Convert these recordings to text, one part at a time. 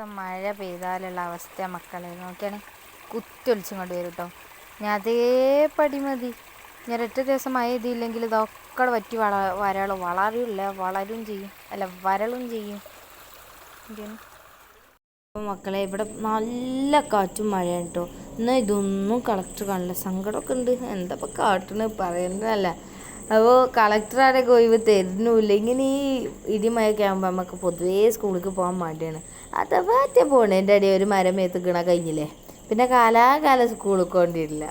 ദിവസം മഴ പെയ്താലുള്ള അവസ്ഥ മക്കളെ. നോക്കിയാണ് കുത്തൊലിച്ചും കൊണ്ട് വരും കേട്ടോ ഞാൻ അതേപടി മതി. ഞാൻ ഒറ്റ ദിവസം മഴ ചെയ്തില്ലെങ്കിൽ ഇതൊക്കെ പറ്റി വള വരളും. വളരില്ല വളരും ചെയ്യും. അല്ല വരളും ചെയ്യും. അപ്പോൾ മക്കളെ ഇവിടെ നല്ല കാറ്റും മഴയാണ് കേട്ടോ എന്നാൽ ഇതൊന്നും കളക്ടർ കാണില്ല. സങ്കടമൊക്കെ ഉണ്ട്. എന്താ ഇപ്പം കാട്ടണ് പറയുന്നതല്ല. അപ്പോൾ കളക്ടറാരൊക്കെ ഒഴിവ് തരുന്നില്ല. ഇങ്ങനെ ഈ ഇടിമയൊക്കെ ആകുമ്പോൾ നമുക്ക് പൊതുവേ സ്കൂളിലേക്ക് പോകാൻ മടിയാണ്. അഥവാ ഒറ്റ പോണേന്റെ ഇടയിൽ ഒരു മരം എത്തിക്കണ കഴിഞ്ഞില്ലേ? പിന്നെ കാലാകാലം സ്കൂളിൽ കൊണ്ടിരില്ല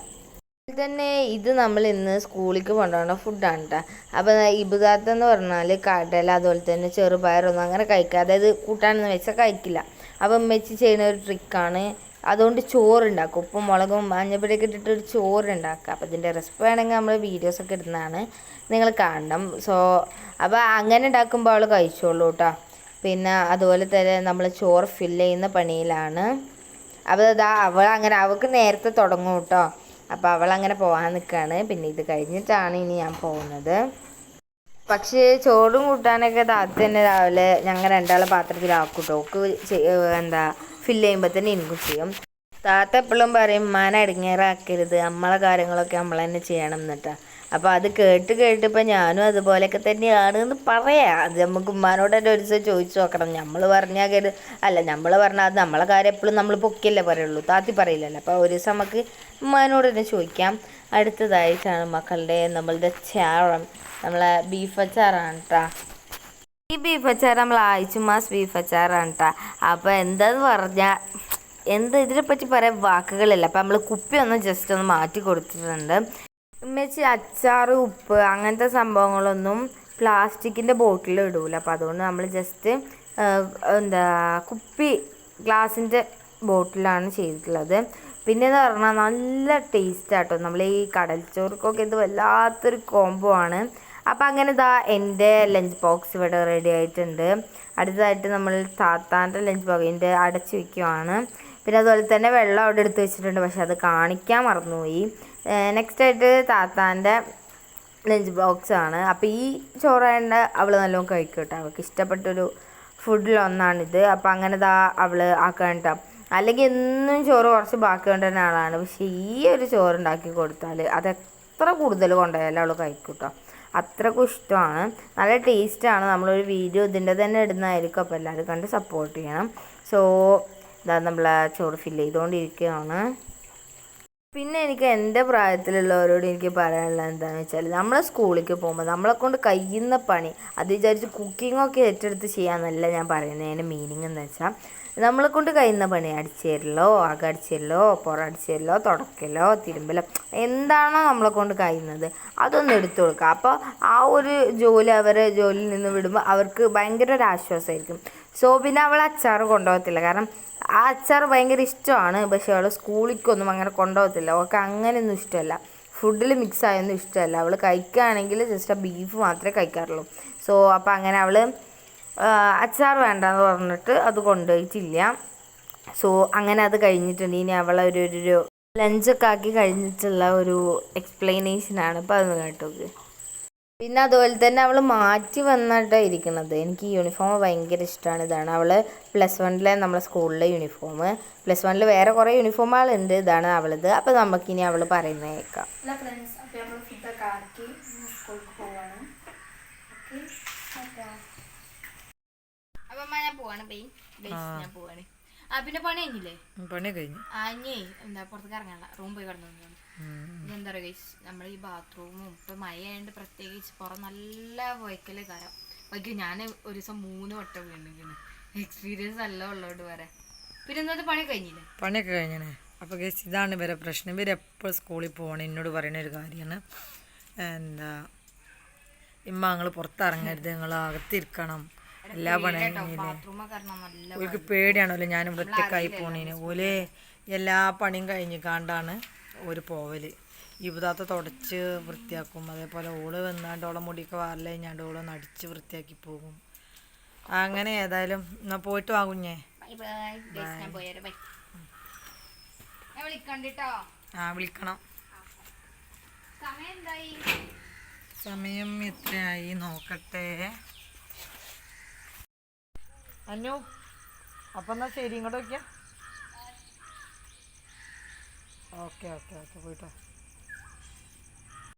തന്നെ ഇത് നമ്മൾ ഇന്ന് സ്കൂളിലേക്ക് കൊണ്ടുപോകുന്ന ഫുഡാണ് കേട്ടോ അപ്പോൾ ഇബുദാത്ത എന്ന് പറഞ്ഞാൽ കടല അതുപോലെ തന്നെ ചെറുപയറൊന്നും അങ്ങനെ കഴിക്കുക അതായത് കൂട്ടാനെന്ന് വെച്ചാൽ കഴിക്കില്ല. അപ്പം ഉമ്മച്ചി ചെയ്യുന്ന ഒരു ട്രിക്കാണ് അതുകൊണ്ട് ചോറുണ്ടാക്കും. ഉപ്പും മുളകും മഞ്ഞപ്പൊടിയൊക്കെ ഇട്ടിട്ട് ഒരു ചോറുണ്ടാക്കുക അപ്പോൾ ഇതിന്റെ റെസിപ്പി വേണമെങ്കിൽ നമ്മൾ വീഡിയോസൊക്കെ ഇടുന്നതാണ്. നിങ്ങൾ കാണണം. സോ അപ്പോൾ അങ്ങനെ ഉണ്ടാക്കുമ്പോൾ അവൾ കഴിച്ചോളൂ കേട്ടോ പിന്നെ അതുപോലെ തന്നെ നമ്മൾ ചോറ് ഫില്ല് ചെയ്യുന്ന പണിയിലാണ്. അപ്പോൾ അതാ അവൾ അങ്ങനെ അവൾക്ക് നേരത്തെ തുടങ്ങും കേട്ടോ അപ്പോൾ അവൾ അങ്ങനെ പോകാൻ നിൽക്കുകയാണ് പിന്നെ ഇത് കഴിഞ്ഞിട്ടാണ് ഇനി ഞാൻ പോകുന്നത്. പക്ഷേ ചോറും കൂട്ടാനൊക്കെ താത്ത തന്നെ രാവിലെ ഞങ്ങൾ രണ്ടാളെ പാത്രത്തിലാക്കും കേട്ടോ എന്താ ഫില്ല് ചെയ്യുമ്പോൾ തന്നെ എനിക്കും ചെയ്യും. താത്ത എപ്പോഴും പറയും മാന ഇടങ്ങേറാക്കരുത് നമ്മളെ കാര്യങ്ങളൊക്കെ നമ്മൾ തന്നെ ചെയ്യണം എന്നിട്ടാ. അപ്പോൾ അത് കേട്ട് കേട്ടിപ്പോൾ ഞാനും അതുപോലെയൊക്കെ തന്നെയാണ് എന്ന് പറയാം. അത് നമുക്ക് ഉമ്മാനോട് തന്നെ ഒരു ദിവസം ചോദിച്ചു നോക്കണം. നമ്മൾ പറഞ്ഞാൽ കരുത് അല്ല നമ്മൾ പറഞ്ഞാൽ അത് നമ്മളെ കാര്യം എപ്പോഴും നമ്മൾ പൊക്കിയല്ലേ പറയുള്ളൂ. താത്തി പറയില്ലല്ലോ. അപ്പോൾ ഒരു ദിവസം നമുക്ക് ഉമ്മാനോട് തന്നെ ചോദിക്കാം. അടുത്തതായിട്ടാണ് മക്കളുടെ നമ്മളുടെ ചാറം. നമ്മളെ ബീഫ് അച്ചാറാണ് കേട്ടോ ഈ ബീഫ് അച്ചാർ നമ്മൾ ആഴ്ചമാസ് ബീഫ് അച്ചാറാണ് കേട്ടോ അപ്പോൾ എന്താന്ന് പറഞ്ഞാൽ എന്ത് ഇതിനെപ്പറ്റി പറയാൻ വാക്കുകളില്ല. അപ്പം നമ്മൾ കുപ്പി ഒന്ന് ജസ്റ്റ് ഒന്ന് മാറ്റി കൊടുത്തിട്ടുണ്ട്. ഉമ്മച്ചി അച്ചാർ ഉപ്പ് അങ്ങനത്തെ സംഭവങ്ങളൊന്നും പ്ലാസ്റ്റിക്കിന്റെ ബോട്ടിൽ ഇടൂല. അപ്പോൾ അതുകൊണ്ട് നമ്മൾ ജസ്റ്റ് എന്താ കുപ്പി ഗ്ലാസിന്റെ ബോട്ടിലാണ് ചെയ്തിട്ടുള്ളത്. പിന്നെ എന്ന് പറഞ്ഞാൽ നല്ല ടേസ്റ്റ് ആട്ടോ. നമ്മൾ ഈ കടൽച്ചോർക്കൊക്കെ ഇത് വല്ലാത്തൊരു കോംബോ ആണ്. അപ്പം അങ്ങനെ ഇതാ എന്റെ ലഞ്ച് ബോക്സ് ഇവിടെ റെഡി ആയിട്ടുണ്ട്. അടുത്തതായിട്ട് നമ്മൾ താത്താന്റെ ലഞ്ച് ബോക്സ് എന്റെ അടച്ചു വയ്ക്കുവാണ് പിന്നെ അതുപോലെ തന്നെ വെള്ളം അവിടെ എടുത്ത് വെച്ചിട്ടുണ്ട്. പക്ഷെ അത് കാണിക്കാൻ മറന്നുപോയി. നെക്സ്റ്റ് ആയിട്ട് താത്താന്റെ ലഞ്ച് ബോക്സ് ആണ്. അപ്പോൾ ഈ ചോറായണ്ട് അവൾ നല്ലോണം കഴിക്കും കേട്ടോ. അവൾക്ക് ഇഷ്ടപ്പെട്ടൊരു ഫുഡിലൊന്നാണിത് അപ്പോൾ അങ്ങനെ ദാ അവൾ ആക്കാൻ അല്ലെങ്കിൽ എന്നും ചോറ് കുറച്ച് ബാക്കി കൊണ്ടുവരുന്ന ആളാണ്. പക്ഷേ ഈ ഒരു ചോറുണ്ടാക്കി കൊടുത്താൽ അത് എത്ര കൂടുതൽ കൊണ്ടുപോയാലും അവൾ കഴിക്കും കേട്ടോ. അത്രക്കും ഇഷ്ടമാണ്. നല്ല ടേസ്റ്റാണ് നമ്മളൊരു വീഡിയോ ഇതിന്റെ തന്നെ ഇടുന്നതായിരിക്കും. അപ്പോൾ എല്ലാവരും കണ്ട് സപ്പോർട്ട് ചെയ്യണം. സോ ഇതാ നമ്മൾ ചോറ് ഫില്ല് ചെയ്തുകൊണ്ടിരിക്കുകയാണ് പിന്നെ എനിക്ക് എന്റെ പ്രായത്തിലുള്ളവരോട് എനിക്ക് പറയാനുള്ളത് എന്താണെന്ന് വെച്ചാൽ നമ്മളെ സ്കൂളിലേക്ക് പോകുമ്പോൾ നമ്മളെ കൊണ്ട് കഴിയുന്ന പണി അത് വിചാരിച്ച് കുക്കിങ്ങൊക്കെ ഏറ്റെടുത്ത് ചെയ്യാമെന്നല്ല ഞാൻ പറയുന്നതിന്റെ മീനിങ് എന്ന് വെച്ചാൽ നമ്മളെ കൊണ്ട് കഴിയുന്ന പണി അടിച്ചേരലോ അക അടിച്ചേരലോ പുറ അടിച്ചേരലോ തുടക്കലോ തിരുമ്പലോ എന്താണോ നമ്മളെ കൊണ്ട് കഴിയുന്നത് അതൊന്ന് എടുത്തു കൊടുക്കുക. അപ്പോൾ ആ ഒരു ജോലി അവരെ ജോലിയിൽ നിന്ന് വിടുമ്പോൾ അവർക്ക് ഭയങ്കര ഒരു ആശ്വാസമായിരിക്കും. സോ പിന്നെ അവൾ അച്ചാർ കൊണ്ടുപോകത്തില്ല. കാരണം ആ അച്ചാർ ഭയങ്കര ഇഷ്ടമാണ്. പക്ഷേ അവൾ സ്കൂളിലേക്കൊന്നും അങ്ങനെ കൊണ്ടുപോകത്തില്ല. അവൾക്ക് അങ്ങനെയൊന്നും ഇഷ്ടമല്ല. ഫുഡിൽ മിക്സ് ആയൊന്നും ഇഷ്ടമല്ല. അവൾ കഴിക്കുകയാണെങ്കിൽ ജസ്റ്റ് ആ ബീഫ് മാത്രമേ കഴിക്കാറുള്ളൂ. സോ അപ്പോൾ അങ്ങനെ അവൾ അച്ചാർ വേണ്ടെന്ന് പറഞ്ഞിട്ട് അത് കൊണ്ടുപോയിട്ടില്ല. സോ അങ്ങനെ അത് കഴിഞ്ഞിട്ടുണ്ട്. ഇനി അവളെ ഒരു ഒരു ലഞ്ചൊക്കെ ആക്കി കഴിഞ്ഞിട്ടുള്ള ഒരു എക്സ്പ്ലനേഷനാണ് ഇപ്പം അതൊന്ന് കേട്ടോക്ക്. പിന്നെ അതുപോലെ തന്നെ അവൾ മാറ്റി വന്നിട്ടാണ് ഇരിക്കുന്നത്. എനിക്ക് ഈ യൂണിഫോം ഭയങ്കര ഇഷ്ടമാണ് ഇതാണ് അവൾ പ്ലസ് വണ്ണിലെ നമ്മളെ സ്കൂളിലെ യൂണിഫോം പ്ലസ് വണ്ണിൽ വേറെ കുറേ യൂണിഫോമുകളുണ്ട് ഇതാണ് അവളത്. അപ്പോൾ നമുക്കിനി അവൾ പറയുന്നത് കേൾക്കാം. ഫ്രണ്ട്സ് അപ്പോൾ നമ്മൾ ഫുഡൊക്കെ ആക്കി സ്കൂളിൽ പോവാണ്. ഓക്കെ അപ്പം ഞാൻ പോവാണ് ബൈ ഞാൻ പോവാണ്. ആ പിന്നെ പണി കഴിഞ്ഞില്ലേ? പണി കഴിഞ്ഞു. ആ ഇനി എന്താ പുറത്തേക്ക് ഇറങ്ങാനുള്ള റൂം പോയി കിടന്നു എന്താ പറയുക നമ്മൾ ഈ ബാത്റൂമും ഇപ്പൊ മഴ പ്രത്യേകിച്ച് പുറം നല്ല വയ്ക്കൽ കരം വയ്ക്കും ഞാൻ ഒരു ദിവസം മൂന്ന് വട്ടം വീണിരിക്കുന്നു. എക്സ്പീരിയൻസ് നല്ല ഉള്ളതുകൊണ്ട് വരെ പിന്നെ ഇന്നത്തെ പണി കഴിഞ്ഞില്ലേ? പണിയൊക്കെ കഴിഞ്ഞേ അപ്പോൾ ഗസ് ഇതാണ് ഇവരെ പ്രശ്നം. ഇവരെപ്പോൾ സ്കൂളിൽ പോകണം എന്നോട് പറയുന്ന ഒരു കാര്യമാണ്. എന്താ ഇമ്മ നിങ്ങൾ പുറത്തിറങ്ങരുത്. നിങ്ങൾ അകത്തിരിക്കണം. എല്ലാ പണിയും ഓൾക്ക് പേടിയാണല്ലോ ഞാൻ വൃത്തിക്കായി പോണേന്. ഓൽ എല്ലാ പണിയും കഴിഞ്ഞ് കാണ്ടാണ് ഒരു പോവൽ. ഇപ്പതാത്ത തുടച്ച് വൃത്തിയാക്കും. അതേപോലെ ഓൾ വന്നാണ്ട് ഓളെ മുടിയൊക്കെ വാറിൽ കഴിഞ്ഞാണ്ട് ഓളെ നടിച്ച് വൃത്തിയാക്കി പോകും. അങ്ങനെ ഏതായാലും എന്നാ പോയിട്ട് വാ കുഞ്ഞേ ആ വിളിക്കണം. സമയം എത്രയായി? നോക്കട്ടെ. അനു അപ്പം എന്നാൽ ശരി ഇങ്ങോട്ട് നോക്കിയാ? ഓക്കെ ഓക്കെ ഓക്കെ പോയിട്ടോ.